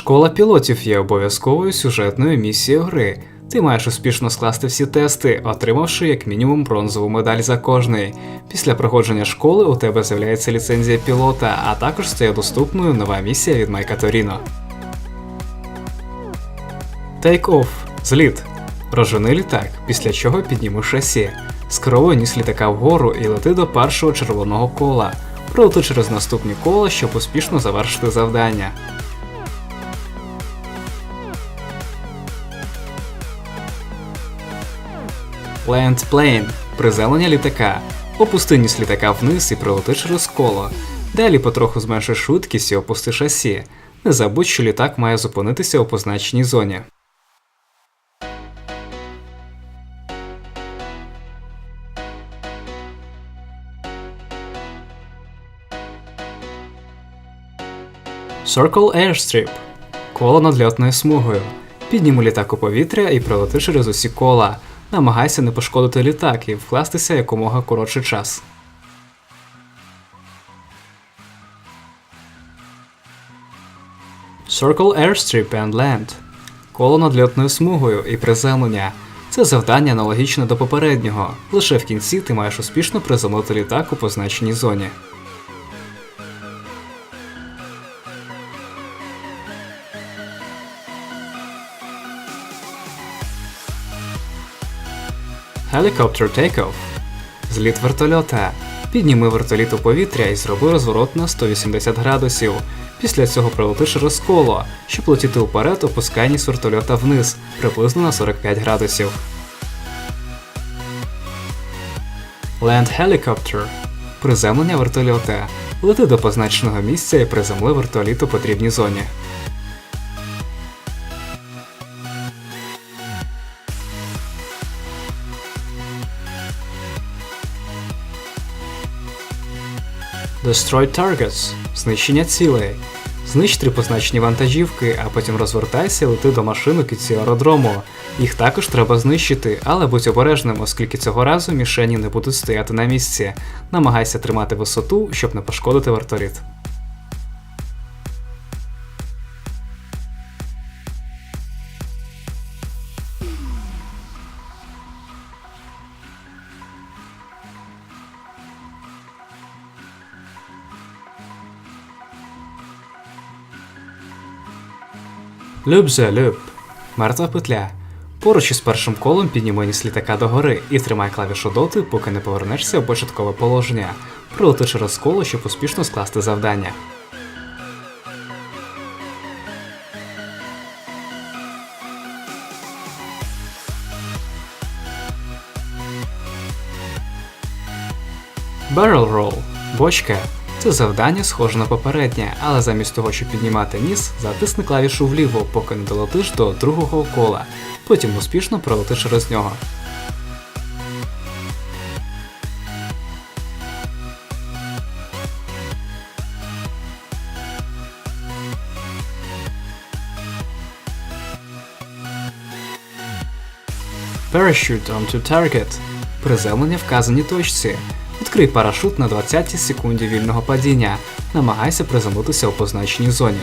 Школа пілотів є обов'язковою сюжетною місією гри. Ти маєш успішно скласти всі тести, отримавши як мінімум бронзову медаль за кожний. Після проходження школи у тебе з'являється ліцензія пілота, а також стає доступною нова місія від Майка Торіно. Off – зліт. Розжени літак, після чого підніми шасі. Скеровуй ніс літака вгору і лети до першого червоного кола. Пролети через наступні кола, щоб успішно завершити завдання. Land Plane – приземлення літака. Опусти ніс літака вниз і прилети через коло. Далі потроху зменши швидкість і опусти шасі. Не забудь, що літак має зупинитися у позначеній зоні. Circle Airstrip коло над льотною смугою. Підніми літак у повітря і пролети через усі кола. Намагайся не пошкодити літак і вкластися якомога коротший час. Circle Airstrip and Land коло над льотною смугою і приземлення. Це завдання аналогічне до попереднього. Лише в кінці ти маєш успішно приземлити літак у позначеній зоні. Helicopter Takeoff Зліт вертольота. Підніми вертоліт у повітря і зроби розворот на 180 градусів. Після цього пролети через коло. Щоб летіти уперед, опускай ніс вертольота вниз, приблизно на 45 градусів. Land Helicopter Приземлення вертольота. Лети до позначеного місця і приземли вертоліт у потрібній зоні. Destroy Targets знищення цілей. Знищ три позначені вантажівки, а потім розвертайся і лети до машин і ці аеродрому. Їх також треба знищити, але будь обережним, оскільки цього разу мішені не будуть стояти на місці. Намагайся тримати висоту, щоб не пошкодити вертоліт. Люб за люб. Мертва петля. Поруч із першим колом підніми ніс літака догори і тримай клавішу доти, поки не повернешся у початкове положення. Прилети через коло, щоб успішно скласти завдання. Barrel Roll – бочка. Це завдання схоже на попереднє, але замість того, щоб піднімати ніс, затисни клавішу вліво, поки не долетиш до другого кола. Потім успішно пролети через нього. Parachute onto target. Приземлення вказаній точці. Відкрий парашут на 20 секунді вільного падіння. Намагайся приземлитися у позначеній зоні.